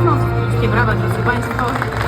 Sosnowski. Wielkie brawa, drodzy Państwo.